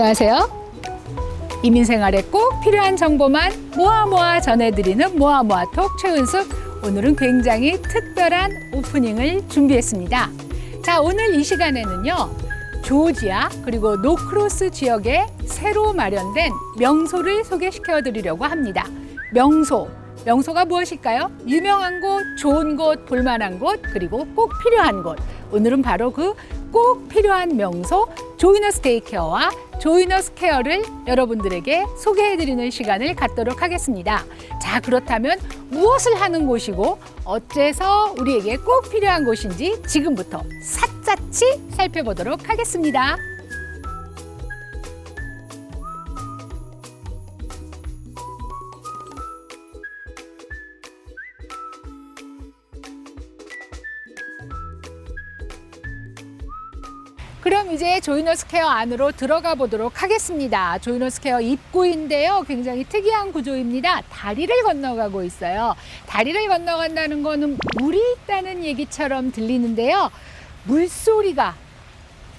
안녕하세요. 이민생활에 꼭 필요한 정보만 모아 모아 전해드리는 모아 모아 톡 최은숙. 오늘은 굉장히 특별한 오프닝을 준비했습니다. 자, 오늘 이 시간에는요. 조지아 그리고 노크로스 지역에 새로 마련된 명소를 소개시켜 드리려고 합니다. 명소. 명소가 무엇일까요? 유명한 곳, 좋은 곳, 볼만한 곳, 그리고 꼭 필요한 곳. 오늘은 바로 그 꼭 필요한 명소 조이너스 데이케어와 조이너스 케어를 여러분들에게 소개해드리는 시간을 갖도록 하겠습니다. 자, 그렇다면 무엇을 하는 곳이고 어째서 우리에게 꼭 필요한 곳인지 지금부터 샅샅이 살펴보도록 하겠습니다. 이제 조이너스 케어 안으로 들어가 보도록 하겠습니다. 조이너스 케어 입구인데요. 굉장히 특이한 구조입니다. 다리를 건너가고 있어요. 다리를 건너간다는 거는 물이 있다는 얘기처럼 들리는데요. 물소리가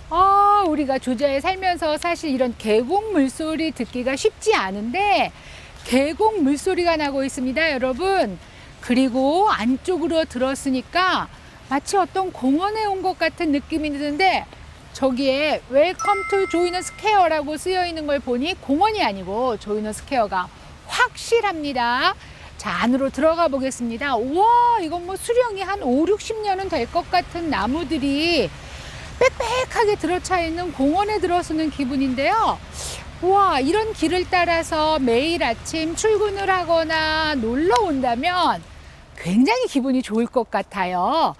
아, 우리가 조지아에 살면서 사실 이런 계곡 물소리 듣기가 쉽지 않은데 계곡 물소리가 나고 있습니다, 여러분. 그리고 안쪽으로 들었으니까 마치 어떤 공원에 온 것 같은 느낌이 드는데 저기에 웰컴 투 조이너스 케어라고 쓰여 있는 걸 보니 공원이 아니고 조이너스 케어가 확실합니다. 자, 안으로 들어가 보겠습니다. 우와, 이건 뭐 수령이 한 5, 60년은 될 것 같은 나무들이 빽빽하게 들어차 있는 공원에 들어서는 기분인데요. 우와, 이런 길을 따라서 매일 아침 출근을 하거나 놀러 온다면 굉장히 기분이 좋을 것 같아요.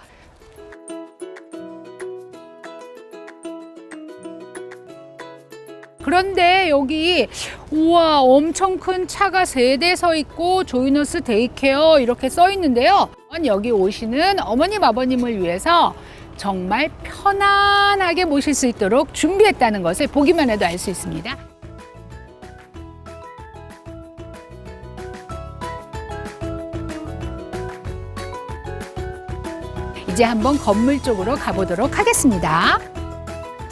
그런데 여기 우와 엄청 큰 차가 세 대 서 있고 조이너스 데이케어 이렇게 써 있는데요. 여기 오시는 어머님 아버님을 위해서 정말 편안하게 모실 수 있도록 준비했다는 것을 보기만 해도 알 수 있습니다. 이제 한번 건물 쪽으로 가보도록 하겠습니다.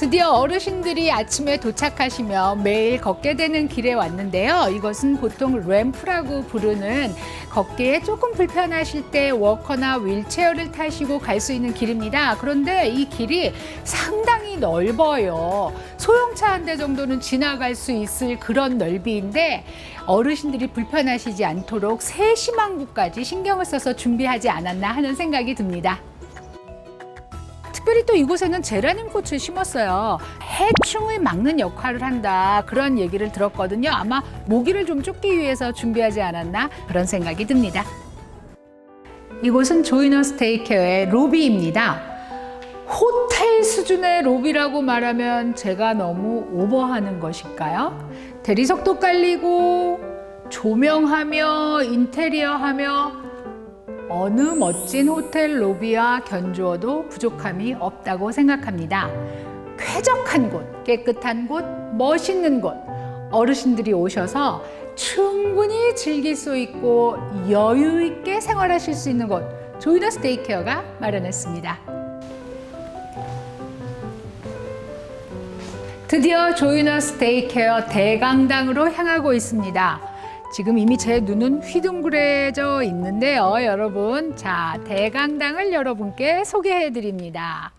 드디어 어르신들이 아침에 도착하시며 매일 걷게 되는 길에 왔는데요. 이것은 보통 램프라고 부르는 걷기에 조금 불편하실 때 워커나 휠체어를 타시고 갈 수 있는 길입니다. 그런데 이 길이 상당히 넓어요. 소형차 한 대 정도는 지나갈 수 있을 그런 넓이인데 어르신들이 불편하시지 않도록 세심한 곳까지 신경을 써서 준비하지 않았나 하는 생각이 듭니다. 특별히 또 이곳에는 제라늄 꽃을 심었어요. 해충을 막는 역할을 한다. 그런 얘기를 들었거든요. 아마 모기를 좀 쫓기 위해서 준비하지 않았나 그런 생각이 듭니다. 이곳은 조이너 스테이케어의 로비입니다. 호텔 수준의 로비라고 말하면 제가 너무 오버하는 것일까요? 대리석도 깔리고 조명하며 인테리어하며 어느 멋진 호텔 로비와 견주어도 부족함이 없다고 생각합니다. 쾌적한 곳, 깨끗한 곳, 멋있는 곳, 어르신들이 오셔서 충분히 즐길 수 있고 여유 있게 생활하실 수 있는 곳, 조이너스 데이케어가 마련했습니다. 드디어 조이너스 데이케어 대강당으로 향하고 있습니다. 지금 이미 제 눈은 휘둥그레져 있는데요, 여러분. 자, 대강당을 여러분께 소개해 드립니다.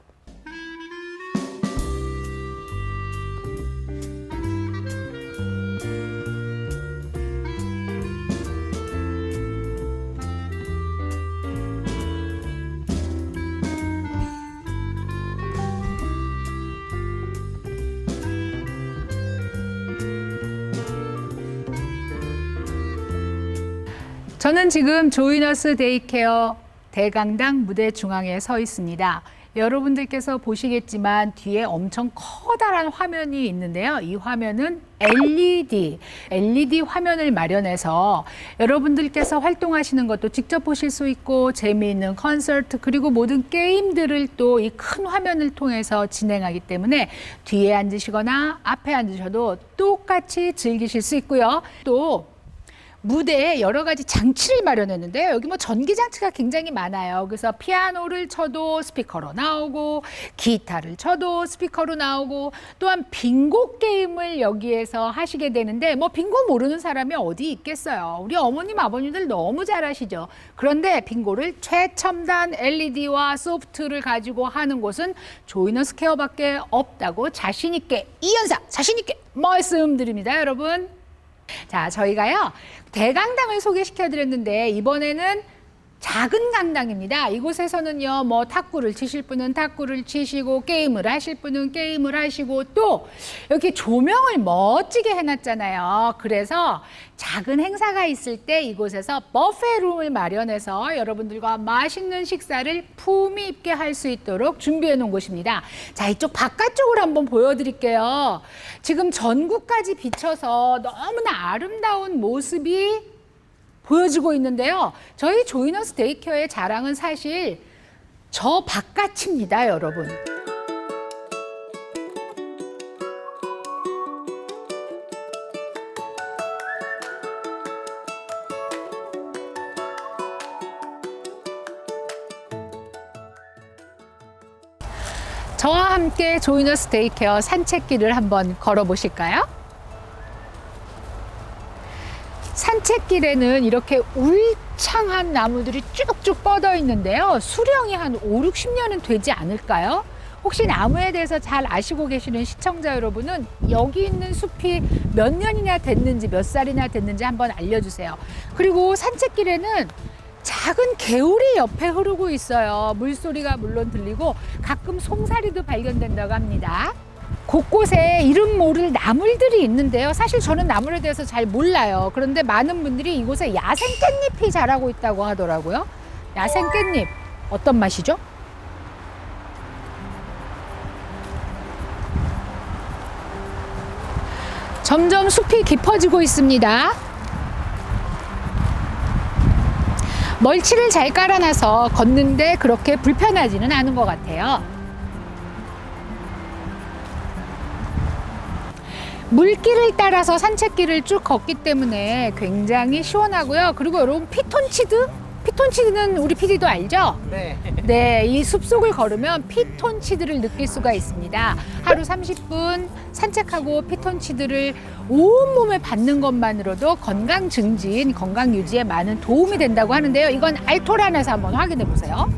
저는 지금 조이너스 데이케어 대강당 무대 중앙에 서 있습니다. 여러분들께서 보시겠지만 뒤에 엄청 커다란 화면이 있는데요. 이 화면은 LED, LED 화면을 마련해서 여러분들께서 활동하시는 것도 직접 보실 수 있고 재미있는 콘서트 그리고 모든 게임들을 또 이 큰 화면을 통해서 진행하기 때문에 뒤에 앉으시거나 앞에 앉으셔도 똑같이 즐기실 수 있고요. 또 무대에 여러 가지 장치를 마련했는데요. 여기 뭐 전기 장치가 굉장히 많아요. 그래서 피아노를 쳐도 스피커로 나오고 기타를 쳐도 스피커로 나오고 또한 빙고 게임을 여기에서 하시게 되는데 뭐 빙고 모르는 사람이 어디 있겠어요. 우리 어머님 아버님들 너무 잘하시죠. 그런데 빙고를 최첨단 LED와 소프트를 가지고 하는 곳은 조이너 스퀘어밖에 없다고 자신 있게 이연사 자신 있게 말씀드립니다, 여러분. 자, 저희가요, 대강당을 소개시켜 드렸는데, 이번에는 작은 강당입니다. 이곳에서는요, 뭐, 탁구를 치실 분은 탁구를 치시고, 게임을 하실 분은 게임을 하시고, 또, 이렇게 조명을 멋지게 해놨잖아요. 그래서 작은 행사가 있을 때 이곳에서 버페룸을 마련해서 여러분들과 맛있는 식사를 품위 있게 할 수 있도록 준비해 놓은 곳입니다. 자, 이쪽 바깥쪽을 한번 보여드릴게요. 지금 전구까지 비춰서 너무나 아름다운 모습이 보여지고 있는데요. 저희 조이너스 데이케어의 자랑은 사실 저 바깥입니다, 여러분. 저와 함께 조이너스 데이케어 산책길을 한번 걸어보실까요? 산책길에는 이렇게 울창한 나무들이 쭉쭉 뻗어 있는데요. 수령이 한 5, 60년은 되지 않을까요? 혹시 나무에 대해서 잘 아시고 계시는 시청자 여러분은 여기 있는 숲이 몇 년이나 됐는지 몇 살이나 됐는지 한번 알려주세요. 그리고 산책길에는 작은 개울이 옆에 흐르고 있어요. 물소리가 물론 들리고 가끔 송사리도 발견된다고 합니다. 곳곳에 이름 모를 나물들이 있는데요. 사실 저는 나물에 대해서 잘 몰라요. 그런데 많은 분들이 이곳에 야생 깻잎이 자라고 있다고 하더라고요. 야생 깻잎 어떤 맛이죠? 점점 숲이 깊어지고 있습니다. 멀치를 잘 깔아놔서 걷는데 그렇게 불편하지는 않은 것 같아요. 물길을 따라서 산책길을 쭉 걷기 때문에 굉장히 시원하고요. 그리고 여러분 피톤치드? 피톤치드는 우리 PD도 알죠? 네. 네, 이 숲속을 걸으면 피톤치드를 느낄 수가 있습니다. 하루 30분 산책하고 피톤치드를 온몸에 받는 것만으로도 건강 증진, 건강 유지에 많은 도움이 된다고 하는데요. 이건 알토란에서 한번 확인해 보세요.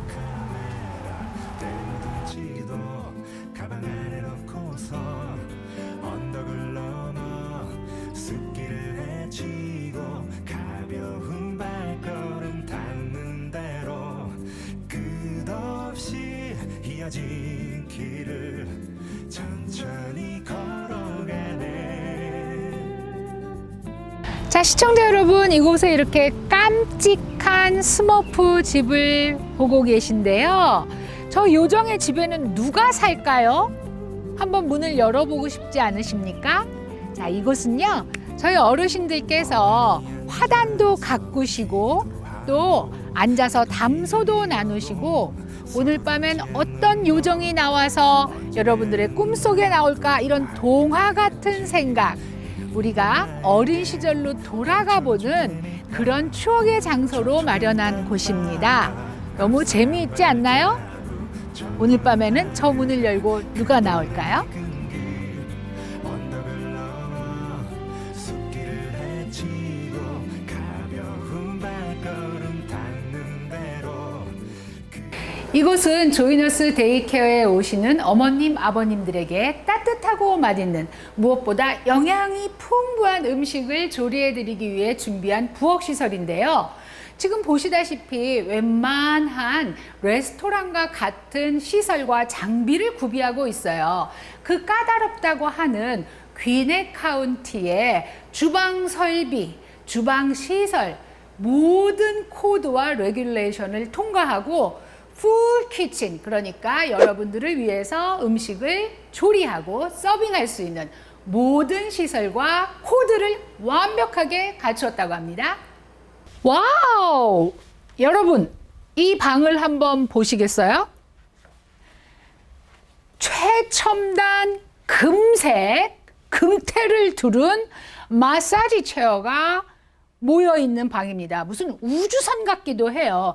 이곳에 이렇게 깜찍한 스머프 집을 보고 계신데요. 저 요정의 집에는 누가 살까요? 한번 문을 열어보고 싶지 않으십니까? 자, 이곳은요, 저희 어르신들께서 화단도 가꾸시고 또 앉아서 담소도 나누시고 오늘 밤엔 어떤 요정이 나와서 여러분들의 꿈속에 나올까 이런 동화 같은 생각 우리가 어린 시절로 돌아가 보는 그런 추억의 장소로 마련한 곳입니다. 너무 재미있지 않나요? 오늘 밤에는 저 문을 열고 누가 나올까요? 이곳은 조이너스 데이케어에 오시는 어머님, 아버님들에게 따뜻하고 맛있는 무엇보다 영양이 풍부한 음식을 조리해드리기 위해 준비한 부엌시설인데요. 지금 보시다시피 웬만한 레스토랑과 같은 시설과 장비를 구비하고 있어요. 그 까다롭다고 하는 귀네 카운티의 주방 설비, 주방 시설, 모든 코드와 레귤레이션을 통과하고 풀 키친 그러니까 여러분들을 위해서 음식을 조리하고 서빙할 수 있는 모든 시설과 코드를 완벽하게 갖추었다고 합니다. 와우! 여러분, 이 방을 한번 보시겠어요? 최첨단 금색, 금태를 두른 마사지 체어가 모여 있는 방입니다. 무슨 우주선 같기도 해요.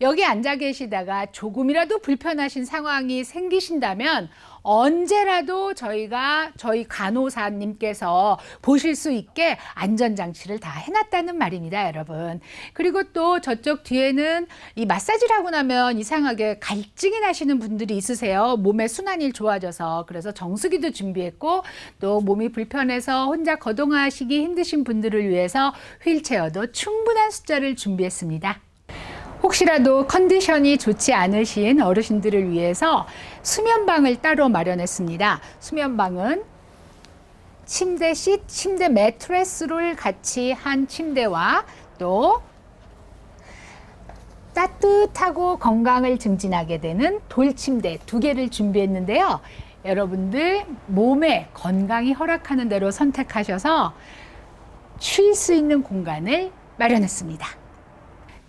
여기 앉아 계시다가 조금이라도 불편하신 상황이 생기신다면 언제라도 저희가 저희 간호사님께서 보실 수 있게 안전장치를 다 해놨다는 말입니다, 여러분. 그리고 또 저쪽 뒤에는 이 마사지를 하고 나면 이상하게 갈증이 나시는 분들이 있으세요. 몸의 순환이 좋아져서. 그래서 정수기도 준비했고 또 몸이 불편해서 혼자 거동하시기 힘드신 분들을 위해서 휠체어도 충분한 숫자를 준비했습니다. 혹시라도 컨디션이 좋지 않으신 어르신들을 위해서 수면방을 따로 마련했습니다. 수면방은 침대 시 침대 매트레스를 같이 한 침대와 또 따뜻하고 건강을 증진하게 되는 돌침대 두 개를 준비했는데요. 여러분들 몸에 건강이 허락하는 대로 선택하셔서 쉴 수 있는 공간을 마련했습니다.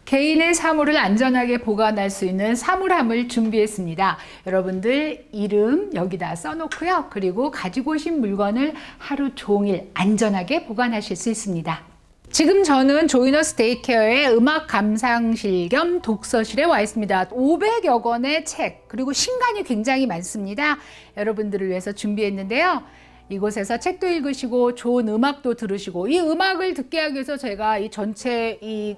개인의 사물을 안전하게 보관할 수 있는 사물함을 준비했습니다. 여러분들 이름 여기다 써놓고요. 그리고 가지고 오신 물건을 하루 종일 안전하게 보관하실 수 있습니다. 지금 저는 조이너스 데이케어의 음악 감상실 겸 독서실에 와 있습니다. 500여 권의 책, 그리고 신간이 굉장히 많습니다. 여러분들을 위해서 준비했는데요. 이곳에서 책도 읽으시고 좋은 음악도 들으시고 이 음악을 듣게 하기 위해서 제가 이 전체 이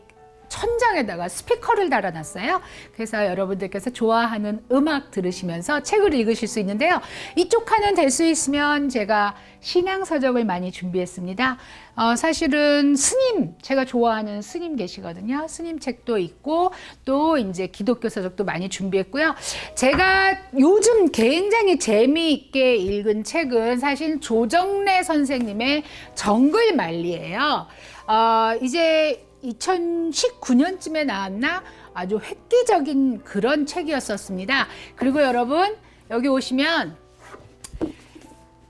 천장에다가 스피커를 달아놨어요. 그래서 여러분들께서 좋아하는 음악 들으시면서 책을 읽으실 수 있는데요. 이쪽 칸은 될 수 있으면 제가 신앙서적을 많이 준비했습니다. 어, 사실은 스님, 제가 좋아하는 스님 계시거든요. 스님 책도 있고 또 이제 기독교 서적도 많이 준비했고요. 제가 요즘 굉장히 재미있게 읽은 책은 사실 조정래 선생님의 정글만리예요. 어, 이제 2019년쯤에 나왔나 아주 획기적인 그런 책이었었습니다. 그리고 여러분 여기 오시면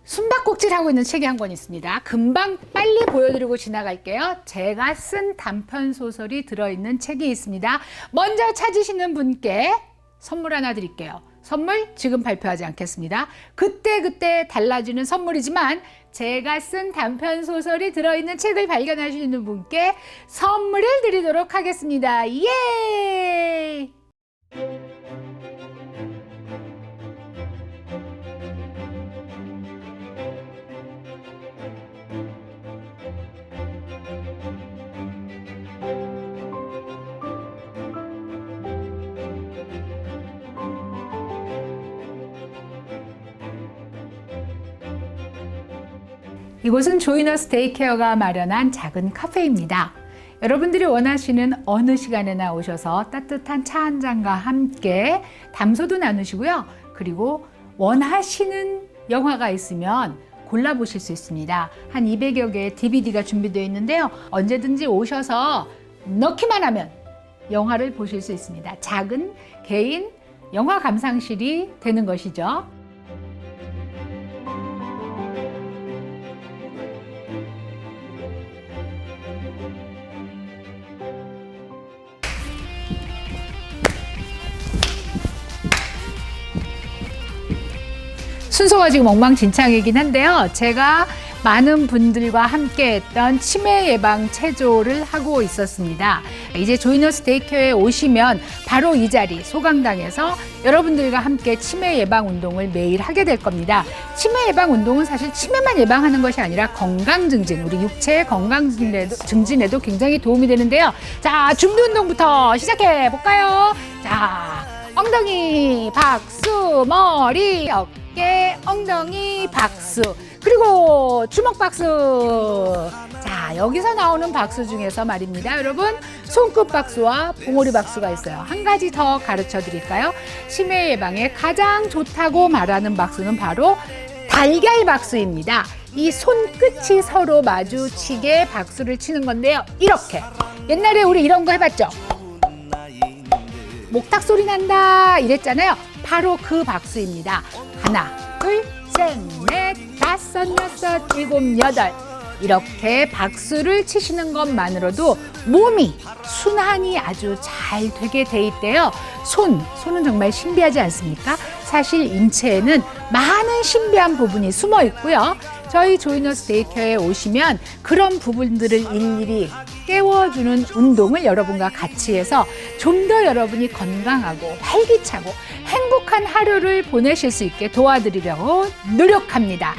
숨바꼭질 하고 있는 책이 한 권 있습니다. 금방 빨리 보여드리고 지나갈게요. 제가 쓴 단편 소설이 들어있는 책이 있습니다. 먼저 찾으시는 분께 선물 하나 드릴게요. 선물 지금 발표하지 않겠습니다. 그때 그때 달라지는 선물이지만 제가 쓴 단편 소설이 들어있는 책을 발견하시는 분께 선물을 드리도록 하겠습니다. 예! 이곳은 조이너스 데이케어가 마련한 작은 카페입니다. 여러분들이 원하시는 어느 시간에나 오셔서 따뜻한 차 한 잔과 함께 담소도 나누시고요. 그리고 원하시는 영화가 있으면 골라보실 수 있습니다. 한 200여 개의 DVD가 준비되어 있는데요. 언제든지 오셔서 넣기만 하면 영화를 보실 수 있습니다. 작은 개인 영화 감상실이 되는 것이죠. 순서가 지금 엉망진창이긴 한데요. 제가 많은 분들과 함께 했던 치매 예방 체조를 하고 있었습니다. 이제 조이너스 데이케어에 오시면 바로 이 자리 소강당에서 여러분들과 함께 치매 예방 운동을 매일 하게 될 겁니다. 치매 예방 운동은 사실 치매만 예방하는 것이 아니라 건강 증진, 우리 육체 건강 증진에도, 증진에도 굉장히 도움이 되는데요. 자, 준비 운동부터 시작해 볼까요? 자, 엉덩이 박수, 머리 어깨, 엉덩이 박수. 그리고 주먹 박수. 자, 여기서 나오는 박수 중에서 말입니다. 여러분, 손끝 박수와 봉오리 박수가 있어요. 한 가지 더 가르쳐 드릴까요? 치매 예방에 가장 좋다고 말하는 박수는 바로 달걀 박수입니다. 이 손끝이 서로 마주치게 박수를 치는 건데요. 이렇게. 옛날에 우리 이런 거 해봤죠? 목탁 소리 난다 이랬잖아요. 바로 그 박수입니다. 하나, 둘, 셋, 넷, 다섯, 여섯, 일곱, 여덟. 이렇게 박수를 치시는 것만으로도 몸이 순환이 아주 잘 되게 돼 있대요. 손, 손은 정말 신비하지 않습니까? 사실 인체에는 많은 신비한 부분이 숨어 있고요. 저희 조이너스 데이케어에 오시면 그런 부분들을 일일이 깨워주는 운동을 여러분과 같이 해서 좀 더 여러분이 건강하고 활기차고 행복한 하루를 보내실 수 있게 도와드리려고 노력합니다.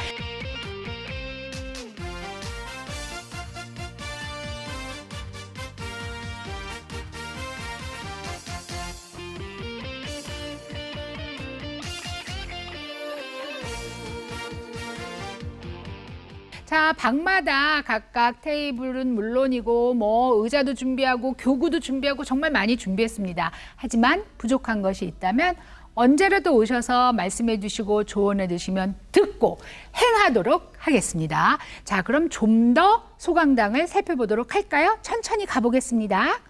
자, 방마다 각각 테이블은 물론이고 뭐 의자도 준비하고 교구도 준비하고 정말 많이 준비했습니다. 하지만 부족한 것이 있다면 언제라도 오셔서 말씀해 주시고 조언해 주시면 듣고 행하도록 하겠습니다. 자, 그럼 좀 더 소강당을 살펴보도록 할까요? 천천히 가보겠습니다.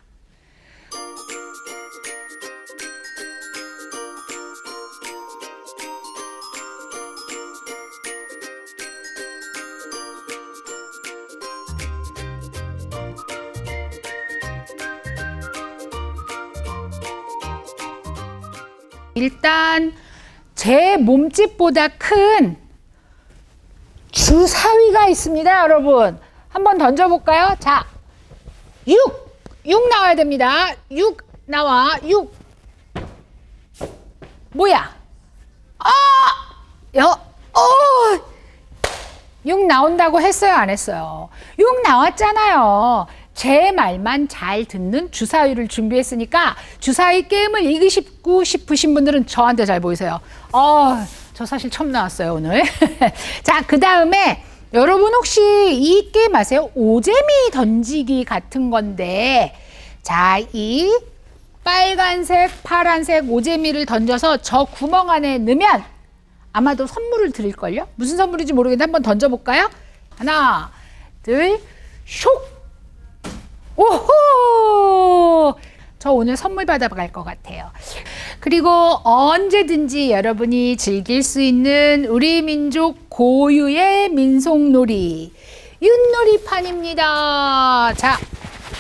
일단 제 몸집보다 큰 주사위가 있습니다, 여러분. 한번 던져볼까요? 자, 6! 6 나와야 됩니다. 6 나와. 6. 뭐야? 아! 여, 어! 6 나온다고 했어요, 안 했어요? 6 나왔잖아요. 제 말만 잘 듣는 주사위를 준비했으니까 주사위 게임을 이기고 싶으신 분들은 저한테 잘 보이세요. 어, 저 사실 처음 나왔어요, 오늘. 자, 그 다음에 여러분 혹시 이 게임 아세요? 오재미 던지기 같은 건데, 자, 이 빨간색, 파란색 오재미를 던져서 저 구멍 안에 넣으면 아마도 선물을 드릴걸요? 무슨 선물인지 모르겠는데 한번 던져볼까요? 하나, 둘, 쇽! 오호! 저 오늘 선물 받아갈 것 같아요. 그리고 언제든지 여러분이 즐길 수 있는 우리 민족 고유의 민속놀이, 윷놀이판입니다. 자,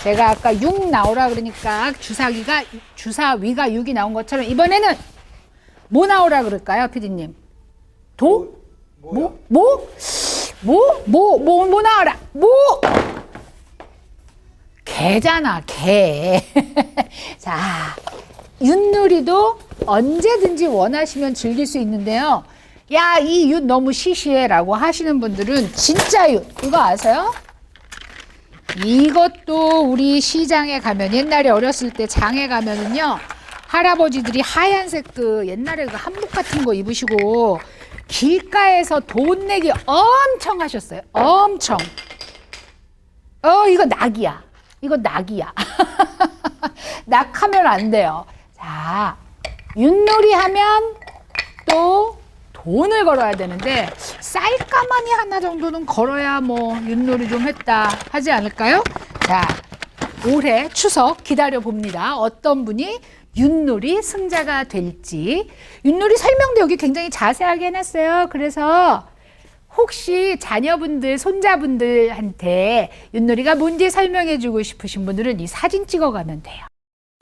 제가 아까 6 나오라 그러니까 주사위가, 주사위가 6이 나온 것처럼 이번에는 뭐 나오라 그럴까요, 피디님? 도? 뭐? 뭐? 뭐? 뭐? 뭐? 뭐 나와라? 뭐? 개잖아, 개. 자, 윷놀이도 언제든지 원하시면 즐길 수 있는데요. 야, 이 윷 너무 시시해 라고 하시는 분들은 진짜 윷. 이거 아세요? 이것도 우리 시장에 가면 옛날에 어렸을 때 장에 가면은요. 할아버지들이 하얀색 그 옛날에 그 한복 같은 거 입으시고 길가에서 돈 내기 엄청 하셨어요. 엄청. 어, 이거 낙이야. 이거 낙이야. 낙하면 안 돼요. 자, 윷놀이 하면 또 돈을 걸어야 되는데 쌀가마니 하나 정도는 걸어야 뭐 윷놀이 좀 했다 하지 않을까요? 자, 올해 추석 기다려 봅니다. 어떤 분이 윷놀이 승자가 될지. 윷놀이 설명도 여기 굉장히 자세하게 해놨어요. 그래서 혹시 자녀분들, 손자분들한테 윷놀이가 뭔지 설명해 주고 싶으신 분들은 이 사진 찍어 가면 돼요.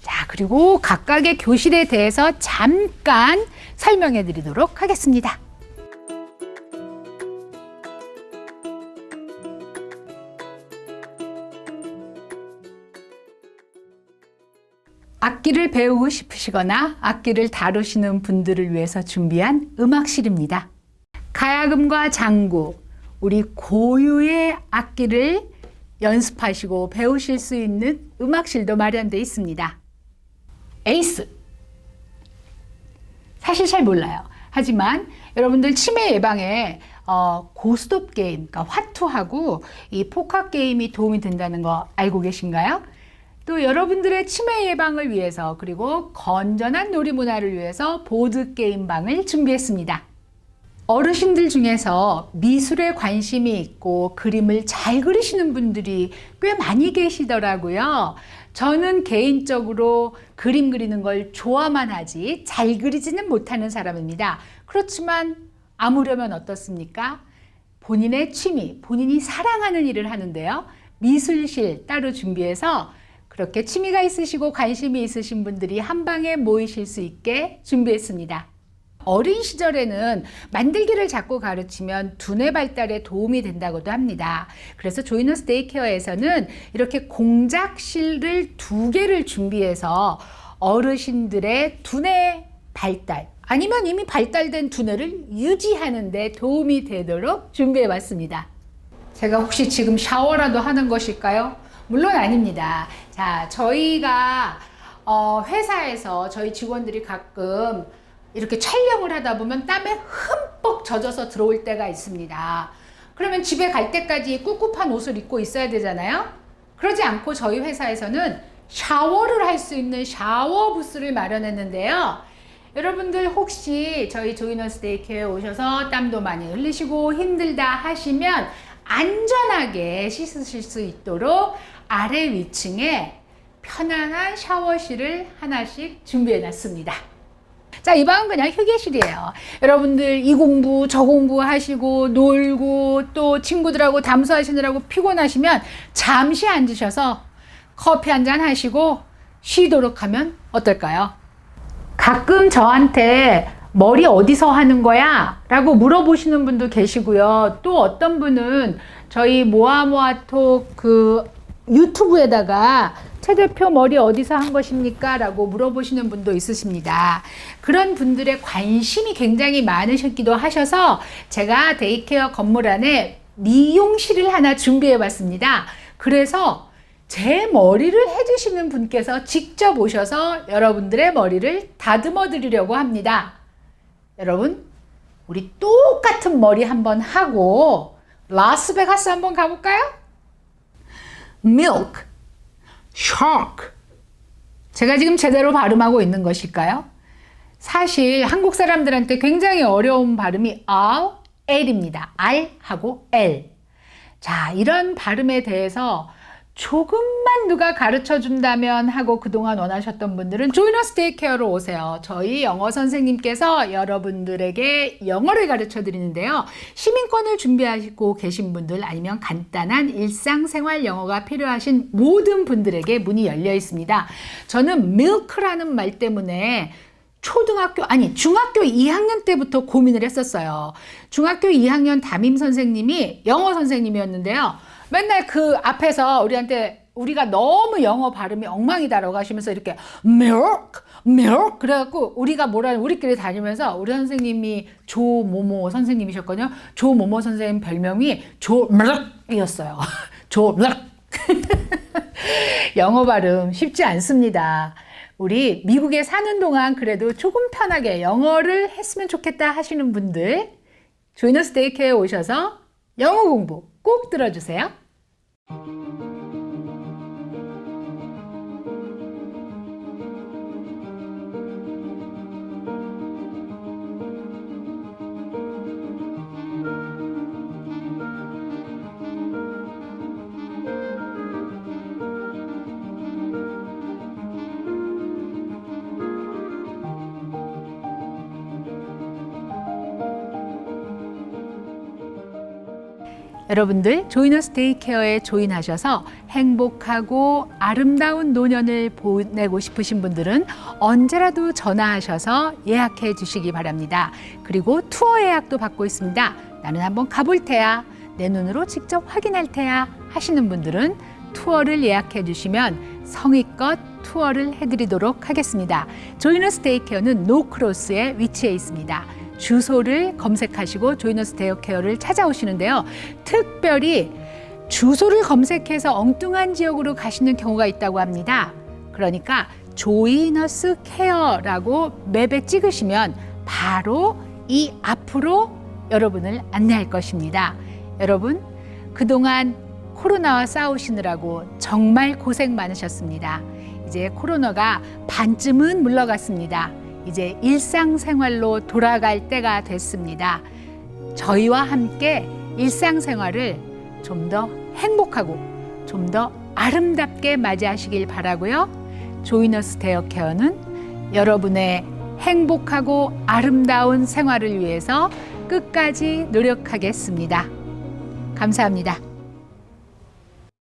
자, 그리고 각각의 교실에 대해서 잠깐 설명해 드리도록 하겠습니다. 악기를 배우고 싶으시거나 악기를 다루시는 분들을 위해서 준비한 음악실입니다. 가야금과 장구, 우리 고유의 악기를 연습하시고 배우실 수 있는 음악실도 마련되어 있습니다. 에이스. 사실 잘 몰라요. 하지만 여러분들 치매 예방에 어, 고스톱 게임, 그러니까 화투하고 이 포카 게임이 도움이 된다는 거 알고 계신가요? 또 여러분들의 치매 예방을 위해서 그리고 건전한 놀이 문화를 위해서 보드 게임 방을 준비했습니다. 어르신들 중에서 미술에 관심이 있고 그림을 잘 그리시는 분들이 꽤 많이 계시더라고요. 저는 개인적으로 그림 그리는 걸 좋아만 하지 잘 그리지는 못하는 사람입니다. 그렇지만 아무려면 어떻습니까? 본인의 취미, 본인이 사랑하는 일을 하는데요. 미술실 따로 준비해서 그렇게 취미가 있으시고 관심이 있으신 분들이 한 방에 모이실 수 있게 준비했습니다. 어린 시절에는 만들기를 자꾸 가르치면 두뇌 발달에 도움이 된다고도 합니다. 그래서 조이너스 데이케어에서는 이렇게 공작실을 두 개를 준비해서 어르신들의 두뇌 발달 아니면 이미 발달된 두뇌를 유지하는 데 도움이 되도록 준비해 봤습니다. 제가 혹시 지금 샤워라도 하는 것일까요? 물론 아닙니다. 자, 저희가 어, 회사에서 저희 직원들이 가끔 이렇게 촬영을 하다 보면 땀에 흠뻑 젖어서 들어올 때가 있습니다. 그러면 집에 갈 때까지 꿉꿉한 옷을 입고 있어야 되잖아요. 그러지 않고 저희 회사에서는 샤워를 할 수 있는 샤워 부스를 마련했는데요. 여러분들 혹시 저희 조이너스 데이케어에 오셔서 땀도 많이 흘리시고 힘들다 하시면 안전하게 씻으실 수 있도록 아래 위층에 편안한 샤워실을 하나씩 준비해 놨습니다. 자, 이 방은 그냥 휴게실이에요. 여러분들 이 공부, 저 공부 하시고, 놀고, 또 친구들하고 담소하시느라고 피곤하시면 잠시 앉으셔서 커피 한 잔 하시고 쉬도록 하면 어떨까요? 가끔 저한테 머리 어디서 하는 거야? 라고 물어보시는 분도 계시고요. 또 어떤 분은 저희 모아모아톡 그 유튜브에다가 최 대표 머리 어디서 한 것입니까? 라고 물어보시는 분도 있으십니다. 그런 분들의 관심이 굉장히 많으셨기도 하셔서 제가 데이케어 건물 안에 미용실을 하나 준비해 봤습니다. 그래서 제 머리를 해주시는 분께서 직접 오셔서 여러분들의 머리를 다듬어 드리려고 합니다. 여러분, 우리 똑같은 머리 한번 하고 라스베가스 한번 가볼까요? milk, shark. 제가 지금 제대로 발음하고 있는 것일까요? 사실 한국 사람들한테 굉장히 어려운 발음이 R, L입니다. R하고 L. 자, 이런 발음에 대해서 조금만 누가 가르쳐 준다면 하고 그동안 원하셨던 분들은 조이너스 데이케어로 오세요. 저희 영어 선생님께서 여러분들에게 영어를 가르쳐 드리는데요. 시민권을 준비하시고 계신 분들 아니면 간단한 일상생활 영어가 필요하신 모든 분들에게 문이 열려 있습니다. 저는 milk라는 말 때문에 초등학교 아니 중학교 2학년 때부터 고민을 했었어요. 중학교 2학년 담임 선생님이 영어 선생님이었는데요. 맨날 그 앞에서 우리한테 우리가 너무 영어 발음이 엉망이다라고 하시면서 이렇게 milk, milk 그래갖고 우리가 뭐라 우리끼리 다니면서 우리 선생님이 조모모 선생님이셨거든요. 조모모 선생님 별명이 조밀크이었어요. 조밀크. 영어 발음 쉽지 않습니다. 우리 미국에 사는 동안 그래도 조금 편하게 영어를 했으면 좋겠다 하시는 분들 조이너스 데이케어에 오셔서 영어 공부 꼭 들어주세요. 여러분들 조이너스 데이케어에 조인하셔서 행복하고 아름다운 노년을 보내고 싶으신 분들은 언제라도 전화하셔서 예약해 주시기 바랍니다. 그리고 투어 예약도 받고 있습니다. 나는 한번 가볼 테야. 내 눈으로 직접 확인할 테야 하시는 분들은 투어를 예약해 주시면 성의껏 투어를 해드리도록 하겠습니다. 조이너스 데이케어는 노크로스에 위치해 있습니다. 주소를 검색하시고 조이너스 데이케어를 찾아오시는데요. 특별히 주소를 검색해서 엉뚱한 지역으로 가시는 경우가 있다고 합니다. 그러니까 조이너스 케어라고 맵에 찍으시면 바로 이 앞으로 여러분을 안내할 것입니다. 여러분, 그동안 코로나와 싸우시느라고 정말 고생 많으셨습니다. 이제 코로나가 반쯤은 물러갔습니다. 이제 일상생활로 돌아갈 때가 됐습니다. 저희와 함께 일상생활을 좀 더 행복하고 좀 더 아름답게 맞이하시길 바라고요. 조이너스 데어 케어는 여러분의 행복하고 아름다운 생활을 위해서 끝까지 노력하겠습니다. 감사합니다.